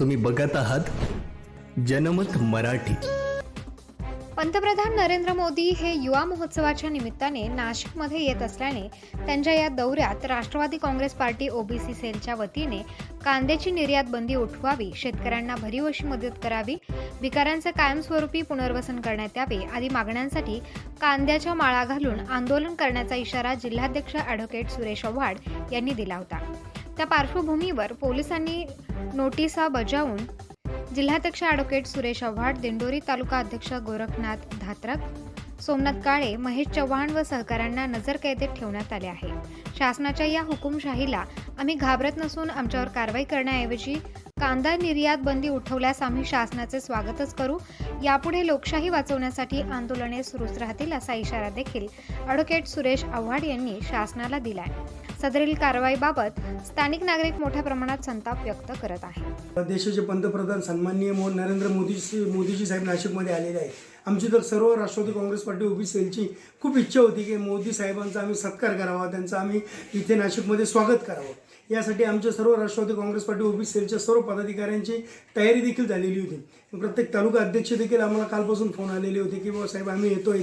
तुम्ही बघत आहात जनमत मराठी. पंतप्रधान नरेंद्र मोदी हे युवा महोत्सवाच्या निमित्ताने नाशिकमध्ये येत असल्याने त्यांच्या या दौऱ्यात राष्ट्रवादी काँग्रेस पार्टी ओबीसी सेलच्या वतीने कांद्याची निर्यात बंदी उठवावी शेतकऱ्यांना भरीव अशी मदत करावी विकारांचे कायमस्वरूपी पुनर्वसन करण्यात यावे आदी मागण्यांसाठी कांद्याच्या माळा घालून आंदोलन करण्याचा इशारा जिल्हाध्यक्ष ॲडव्होकेट सुरेश आव्हाड यांनी दिला होता. त्या पार्श्वभूमीवर पोलिसांनी नोटिसा बजावून जिल्हाध्यक्ष ॲडव्होकेट सुरेश आव्हाड दिंडोरी तालुका अध्यक्ष गोरखनाथ धात्रक सोमनाथ काळे महेश चव्हाण व सहकाऱ्यांना नजरकैदेत ठेवण्यात आले आहे. शासनाच्या या हुकुमशाहीला आम्ही घाबरत नसून आमच्यावर कारवाई करण्याऐवजी कांदा निर्यात बंदी उठवल्यास आम्ही शासनाचे स्वागतच करू. यापुढे लोकशाही वाचवण्यासाठी आंदोलने सुरूच राहतील असा इशारा देखील ॲडव्होकेट सुरेश आव्हाड यांनी शासनाला दिलाय. सदरील कारवाईबाबत स्थानिक नागरिक मोठ्या प्रमाणात संताप व्यक्त करत आहेत. देशाचे पंतप्रधान सन्माननीय नरेंद्र मोदी मोदीजी साहेब नाशिकमध्ये आलेले आहेत. आमची तर सर्व राष्ट्रवादी काँग्रेस पार्टी उभी सेलची खूप इच्छा होती की मोदी साहेबांचा आम्ही सत्कार करावा त्यांचा आम्ही इथे नाशिकमध्ये स्वागत करावं. यासाठी आमच्या सर्व राष्ट्रवादी काँग्रेस पार्टी ओबीसी सेलच्या सर्व पदाधिकाऱ्यांची तयारी देखील झालेली होती. प्रत्येक तालुका अध्यक्ष देखील आम्हाला कालपासून फोन आलेले होते की बाबा साहेब आम्ही येतोय.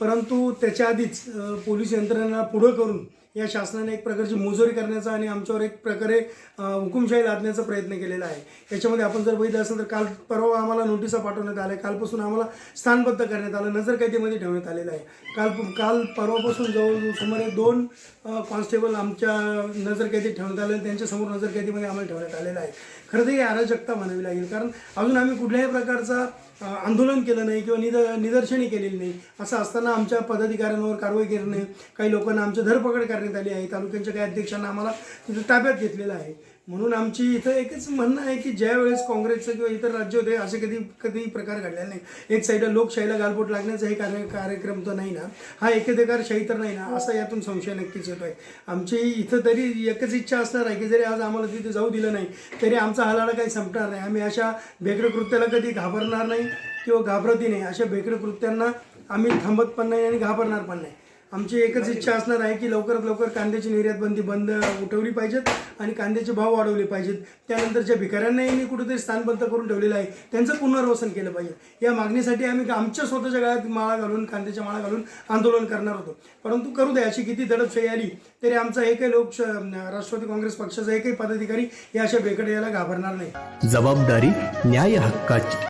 परंतु त्याच्या आधीच पोलीस यंत्रणा पुढं करून या शासनाने एक प्रकारची मोजोरी करण्याचा आणि आमच्यावर एक प्रकारे हुकुमशाही लादण्याचा प्रयत्न केलेला आहे. याच्यामध्ये आपण जर बघितलं असेल तर काल परवा आम्हाला नोटिसा पाठवण्यात आल्या. कालपासून आम्हाला स्थानबद्ध करण्यात आलं. नजरकैदेमध्ये ठेवण्यात आलेलं आहे. काल काल परवापासून जवळ सुमारे दोन कॉन्स्टेबल आमच्या नजरकैदेत ठेवण्यात आले त्यांच्यासमोर नजरकैदीमध्ये आम्हाला ठेवण्यात आलेलं आहे. खरं तर ही अराजकता म्हणावी लागेल. कारण अजून आम्ही कुठल्याही प्रकारचा आंदोलन केलं नाही किंवा निद निदर्शने केलेली नाही. असं असताना आमच्या पदाधिकाऱ्यांवर कारवाई करणे काही लोकांना आमची धरपकड करण्यात आली आहे. तालुक्यांच्या काही अध्यक्षांना आम्हाला तिथं ताब्यात घेतलेलं आहे. म्हणून आमची इथं एकच म्हणणं आहे की ज्या वेळेस काँग्रेसचं किंवा इतर राज्य होते असे कधी कधी प्रकार घडलेले नाही एक साईडला लोकशाहीला गालबोट लागण्याचा हे कार्य कार्यक्रम तर नाही ना. हा एकेदेकारशाही तर नाही ना. असा यातून संशय नक्कीच येतो आहे आमची इथं तरी एकच इच्छा असणार आहे की जरी आज आम्हाला तिथे जाऊ दिलं नाही तरी आमचा हालाडा काही संपणार नाही. आम्ही अशा बेकडे कृत्याला कधी घाबरणार नाही किंवा घाबरतही नाही. अशा बेकडे कृत्यांना आम्ही थांबत पण नाही आणि घाबरणार पण नाही. आमची एकच इच्छा असणार आहे की लवकरात लवकर कांद्याची निर्यात बंदी बंद उठवली पाहिजेत आणि कांद्याचे भाव वाढवले पाहिजेत. त्यानंतर ज्या भिकाऱ्यांनाही मी कुठेतरी स्थानबद्ध करून ठेवलेलं आहे. त्यांचं पुनर्वसन केलं पाहिजे. या मागणीसाठी आम्ही आमच्या स्वतःच्या गळ्यात माळा घालून कांद्याच्या माळा घालून आंदोलन करणार होतो. परंतु करू दे अशी किती दडपशाही आली तरी आमचा एकही लोक राष्ट्रवादी काँग्रेस पक्षाचा एकही पदाधिकारी या अशा बेकडे याला घाबरणार नाही. जबाबदारी न्याय हक्काची.